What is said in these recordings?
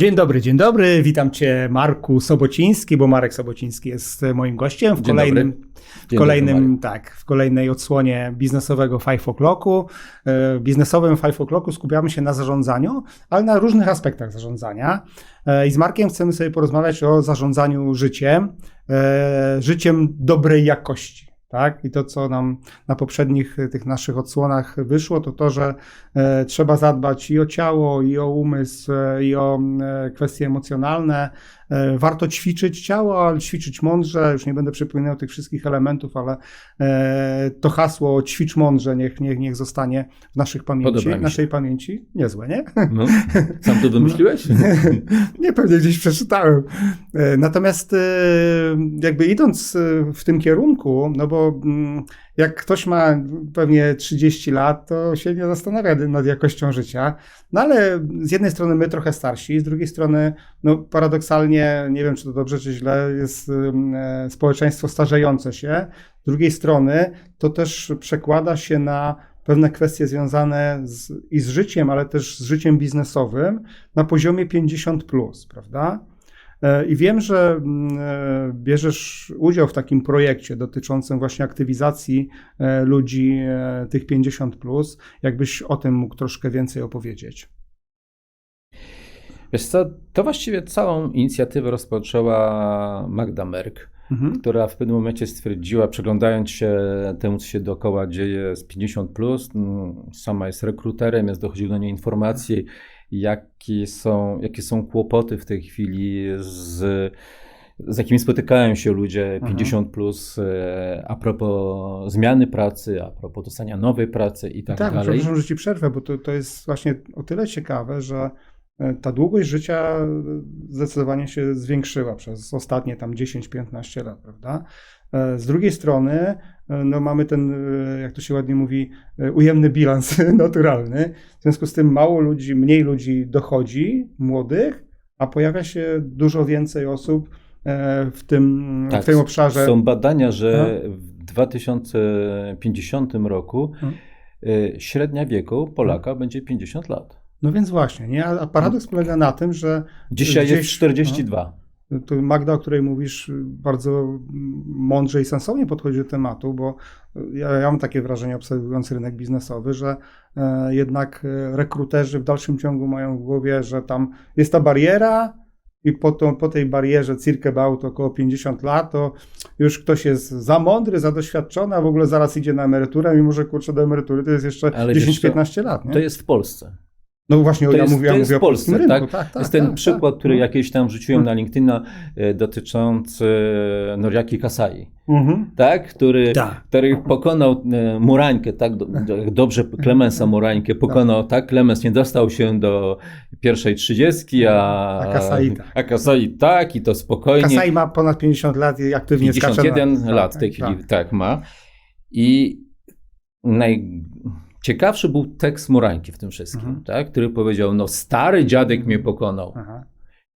Dzień dobry, dzień dobry. Witam Cię, Marku Sobociński, bo Marek Sobociński jest moim gościem w kolejnym, w kolejnym dobry, tak, w kolejnej odsłonie biznesowego Five O'Clocku. E, W biznesowym Five O'Clocku skupiamy się na zarządzaniu, ale na różnych aspektach zarządzania. E, I z Markiem chcemy sobie porozmawiać o zarządzaniu życiem, e, życiem dobrej jakości. Tak? I to, co nam na poprzednich e, tych naszych odsłonach wyszło, to to, że e, trzeba zadbać i o ciało, i o umysł, e, i o e, kwestie emocjonalne. E, warto ćwiczyć ciało, ale ćwiczyć mądrze. Już nie będę przypominał tych wszystkich elementów, ale e, to hasło ćwicz mądrze niech, niech, niech zostanie w naszych pamięci, naszej pamięci. Niezłe, nie? No, sam to wymyśliłeś? Nie, pewnie gdzieś przeczytałem. E, Natomiast e, jakby idąc e, w tym kierunku, no bo mm, jak ktoś ma pewnie 30 lat, to się nie zastanawia nad jakością życia. No ale z jednej strony my trochę starsi, z drugiej strony, no paradoksalnie, nie wiem czy to dobrze czy źle, jest ym, e, społeczeństwo starzejące się. Z drugiej strony to też przekłada się na pewne kwestie związane z, i z życiem, ale też z życiem biznesowym na poziomie 50, plus, prawda? E, I wiem, że mm, e, bierzesz udział w takim projekcie dotyczącym właśnie aktywizacji e, ludzi tych 50. Plus. Jakbyś o tym mógł troszkę więcej opowiedzieć? Wiesz co, to właściwie całą inicjatywę rozpoczęła Magda Merk, Mhm. która w pewnym momencie stwierdziła, przeglądając się temu, co się dookoła dzieje z 50+, plus, mm, sama jest rekruterem, więc dochodzi do niej informacji, jakie są, jakie są kłopoty w tej chwili z z jakimi spotykają się ludzie Mhm. 50 plus e, a propos zmiany pracy, a propos dostania nowej pracy i tak, Tak, dalej. przepraszam, że ci przerwę, bo to, to jest właśnie o tyle ciekawe, że e, ta długość życia zdecydowanie się zwiększyła przez ostatnie tam 10-15 lat, prawda? E, Z drugiej strony, no mamy ten, e, jak to się ładnie mówi, e, ujemny bilans naturalny. W związku z tym mało ludzi, mniej ludzi dochodzi, młodych, a pojawia się dużo więcej osób e, w tym, Tak, w tym obszarze. Są badania, że w 2050 roku średnia wieku Polaka będzie 50 lat. No więc właśnie, nie? A a paradoks polega na tym, że Dzisiaj Gdzieś- jest 42. To Magda, o której mówisz, bardzo mądrze i sensownie podchodzi do tematu, bo ja, ja mam takie wrażenie, obserwując rynek biznesowy, że e, jednak e, rekruterzy w dalszym ciągu mają w głowie, że tam jest ta bariera i po, to, po tej barierze circa about około 50 lat, to już ktoś jest za mądry, za doświadczony, a w ogóle zaraz idzie na emeryturę, mimo że kurczę do emerytury to jest jeszcze Ale wiesz co, 10-15 lat. Nie? To jest w Polsce. No właśnie, to ja jest- mówię, to ja jest mówię Polsce, rynku. tak? Tak, tak, jest ten tak, przykład, tak. który No. jakieś tam wrzuciłem na LinkedIna e, dotyczący e, Noriaki Kasai, Mhm. tak? który, Tak. który pokonał e, Murańkę, tak? Do, do, dobrze Klemensa Murańkę pokonał, tak? Klemens nie dostał się do pierwszej trzydziestki, a, A Kasai tak. a Kasai tak i to spokojnie. Kasai ma ponad 50 lat i aktywnie skacze 51 na... lat w tak, tej chwili tak. tak. ma. I najciekawszy był tekst Murańki w tym wszystkim, Mhm. tak? który powiedział, no stary dziadek mnie pokonał. Aha.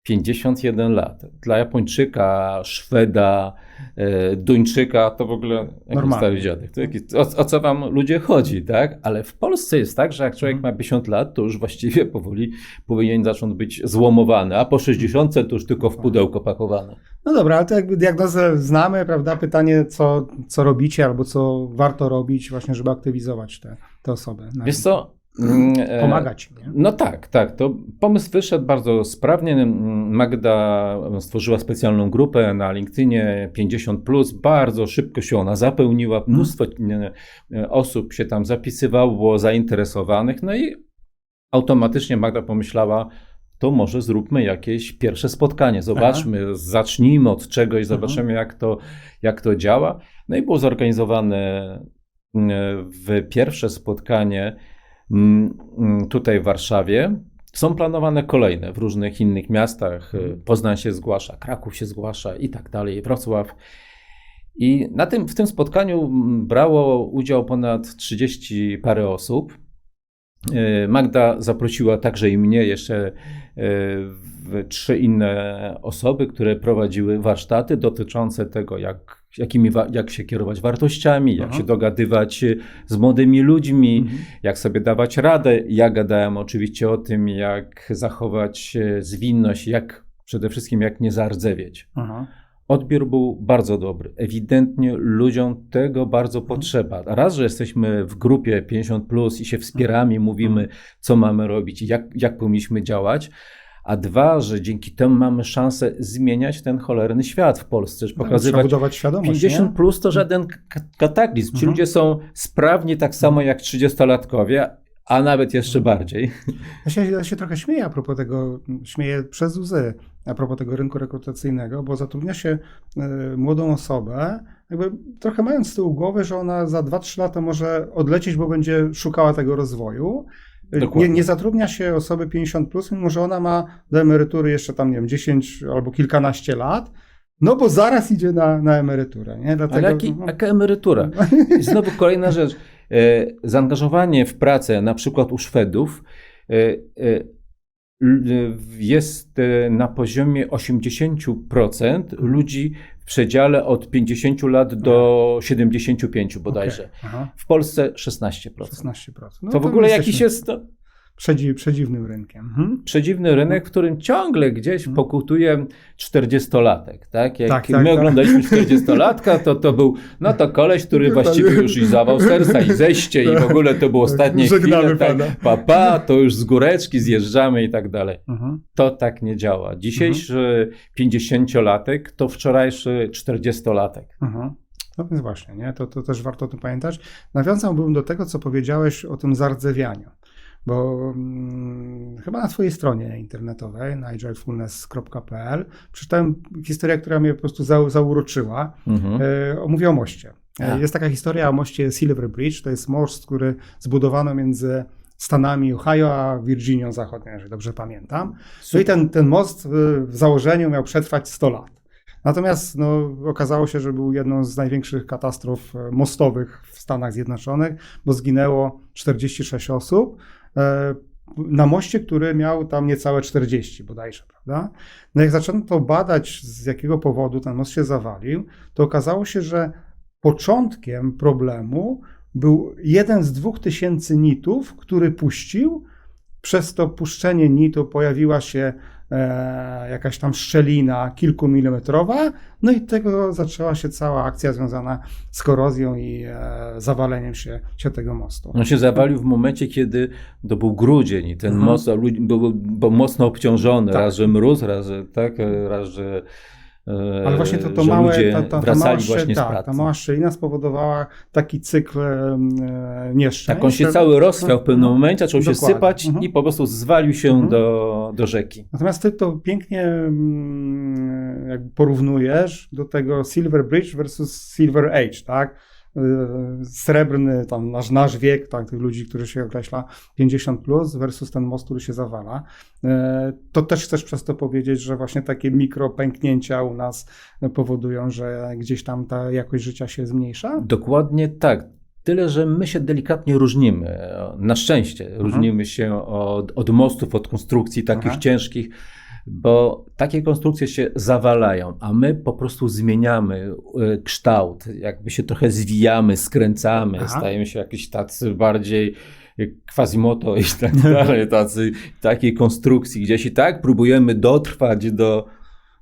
51 lat. Dla Japończyka, Szweda, e, Duńczyka to w ogóle jaki Normalnie. stary dziadek. To jaki, o, o co wam ludzie chodzi, tak? Ale w Polsce jest tak, że jak człowiek Mhm. ma 50 lat, to już właściwie powoli powinien zacząć być złomowany, a po 60 to już tylko w pudełko pakowany. No dobra, ale to jakby diagnozę znamy, prawda? Pytanie, co, co robicie albo co warto robić właśnie, żeby aktywizować te, te osoby. na Wiesz co? Mm, e, Pomagać. Nie? No tak, tak. To pomysł wyszedł bardzo sprawnie. Mm, Magda stworzyła specjalną grupę na LinkedInie 50. Bardzo szybko się ona zapełniła. Mnóstwo e, osób się tam zapisywało, było zainteresowanych. No i automatycznie Magda pomyślała, to może zróbmy jakieś pierwsze spotkanie. Zobaczmy, zacznijmy od czegoś, zobaczymy, jak to, jak to działa. No i było zorganizowane mm, w pierwsze spotkanie mm, mm, tutaj w Warszawie. Są planowane kolejne w różnych innych miastach. Y, Poznań się zgłasza, Kraków się zgłasza i tak dalej, Wrocław. I na tym, w tym spotkaniu brało udział ponad 30 parę osób. Y, Magda zaprosiła także i mnie, jeszcze trzy inne osoby, które prowadziły warsztaty dotyczące tego, jak jakimi, jak się kierować wartościami, jak Aha. się dogadywać y, z młodymi ludźmi, Mhm. jak sobie dawać radę. Ja gadałem oczywiście o tym, jak zachować e, zwinność, jak przede wszystkim jak nie zardzewieć. Aha. Odbiór był bardzo dobry. Ewidentnie ludziom tego bardzo Mhm. potrzeba. Raz, że jesteśmy w grupie 50 plus i się wspieramy, Mhm. mówimy, co mamy robić i jak, jak powinniśmy działać. A dwa, że dzięki temu mamy szansę zmieniać ten cholerny świat w Polsce, że Trzeba pokazywać budować świadomość. 50 nie? plus to żaden kataklizm. Ci Mhm. ludzie są sprawni tak samo jak 30-latkowie, a nawet jeszcze Mhm. bardziej. Ja się, ja się trochę śmieję a propos tego, śmieję przez łzy, a propos tego rynku rekrutacyjnego, bo zatrudnia się y, młodą osobę, jakby trochę mając z tyłu głowy, że ona za 2-3 lata może odlecieć, bo będzie szukała tego rozwoju. Nie, nie zatrudnia się osoby 50, plus, mimo że ona ma do emerytury jeszcze tam, nie wiem, 10 albo kilkanaście lat, no bo zaraz idzie na, na emeryturę. Nie? Dlatego, Ale jaki, no, jaka emerytura? I znowu kolejna rzecz. E, Zaangażowanie w pracę, na przykład u Szwedów, e, e, jest e, na poziomie 80% ludzi w przedziale od 50 lat do 75 bodajże. okej, aha, W Polsce 16%. 16%. No To w my ogóle jesteśmy jakiś jest to Przedzi, przedziwnym rynkiem. Mhm. przedziwny rynek, w którym ciągle gdzieś Mhm. pokutuje 40-latek. Tak? Jak Tak, tak, my tak. oglądaliśmy 40-latka, to to był no to koleś, który właściwie już i zawał serca i zeście i w ogóle to było Tak, ostatnie chwile. Tak, papa, to już z góreczki zjeżdżamy i tak dalej. Mhm. To tak nie działa. Dzisiejszy 50-latek to wczorajszy 40-latek. Mhm. No więc właśnie, nie? To, to też warto o tym pamiętać. Nawiązałbym do tego, co powiedziałeś o tym zardzewianiu, bo mm, chyba na twojej stronie internetowej, na agilefulness.pl, przeczytałem historię, która mnie po prostu za, zauroczyła. Mhm. E, o moście. E, A. Jest taka historia o moście Silver Bridge. To jest most, który zbudowano między Stanami Ohio a Virginią Zachodnią, jeżeli dobrze pamiętam. No i ten, ten most w założeniu miał przetrwać 100 lat. Natomiast no, okazało się, że był jedną z największych katastrof e, mostowych w Stanach Zjednoczonych, bo zginęło 46 osób na moście, który miał tam niecałe 40 bodajże, prawda? No jak zaczęto badać, z jakiego powodu ten most się zawalił, to okazało się, że początkiem problemu był jeden z dwóch tysięcy nitów, który puścił. Przez to puszczenie nitu pojawiła się e, jakaś tam szczelina kilkumilimetrowa, no i tego zaczęła się cała akcja związana z korozją i e, zawaleniem się, się tego mostu. On się zawalił w momencie, kiedy to był grudzień i ten Mhm. most ludzi- był, był mocno obciążony. Tak. Raz, że mróz, raz, że tak, raz, że, e, Ale właśnie to, to małe, ta, ta, ta, wracali mała, tak, pracy. ta mała szczelina spowodowała taki cykl e, nieszczęść. Tak, on się cały rozchwiał w pewnym No, momencie, zaczął się dokładnie. sypać Mhm. i po prostu zwalił się Mhm. do, do rzeki. Natomiast ty to pięknie jakby porównujesz do tego Silver Bridge versus Silver Age, tak? Y, Srebrny, tam nasz, nasz wiek, tak, tych ludzi, którzy się określa 50 plus versus ten most, który się zawala. Y, To też chcesz przez to powiedzieć, że właśnie takie mikropęknięcia u nas powodują, że gdzieś tam ta jakość życia się zmniejsza? Dokładnie tak. Tyle, że my się delikatnie różnimy. Na szczęście różnimy się od, od mostów, od konstrukcji takich Aha. ciężkich, bo takie konstrukcje się zawalają, a my po prostu zmieniamy e, kształt, jakby się trochę zwijamy, skręcamy, Aha. stajemy się jakiś tacy bardziej jak Quasimoto i tak dalej, tacy, takiej konstrukcji gdzieś i tak próbujemy dotrwać do,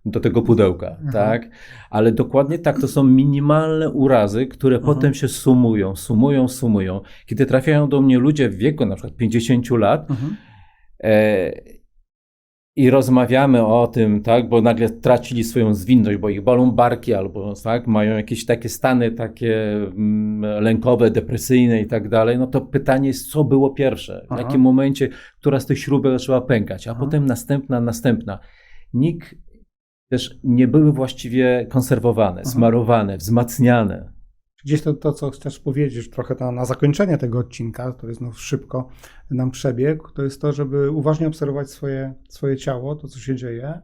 do tego pudełka, Aha. tak? Ale dokładnie tak, to są minimalne urazy, które Mhm. potem się sumują, sumują, sumują. Kiedy trafiają do mnie ludzie w wieku na przykład 50 lat Mhm. e, i rozmawiamy o tym, tak, bo nagle tracili swoją zwinność, bo ich bolą barki albo tak, mają jakieś takie stany takie mm, lękowe, depresyjne i tak dalej, no to pytanie jest, co było pierwsze? W Aha. jakim momencie, która z tych śrubek zaczęła pękać, a Aha. potem następna, następna. Nikt też nie były właściwie konserwowane, Aha. smarowane, wzmacniane. Gdzieś to, to, co chcesz powiedzieć trochę na, na zakończenie tego odcinka, który znów szybko nam przebiegł, to jest to, żeby uważnie obserwować swoje, swoje ciało, to co się dzieje.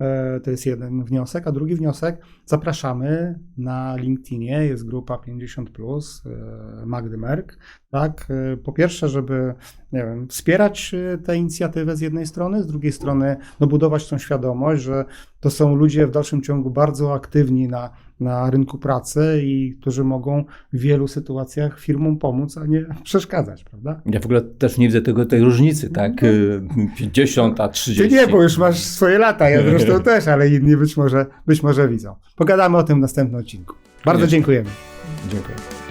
E, To jest jeden wniosek. A drugi wniosek, zapraszamy na LinkedInie, jest grupa 50, plus, e, Magdy Merk. Tak? Y, Po pierwsze, żeby nie wiem, wspierać y, tę inicjatywę z jednej strony, z drugiej strony no, budować tą świadomość, że to są ludzie w dalszym ciągu bardzo aktywni na, na rynku pracy i którzy mogą w wielu sytuacjach firmom pomóc, a nie przeszkadzać, prawda? Ja w ogóle też nie widzę tego, tej różnicy, tak? Y, 50 a 30. Ty nie, bo już masz swoje lata, ja zresztą też, ale inni być może, być może widzą. Pogadamy o tym w następnym odcinku. Bardzo dziękujemy. Dziękuję.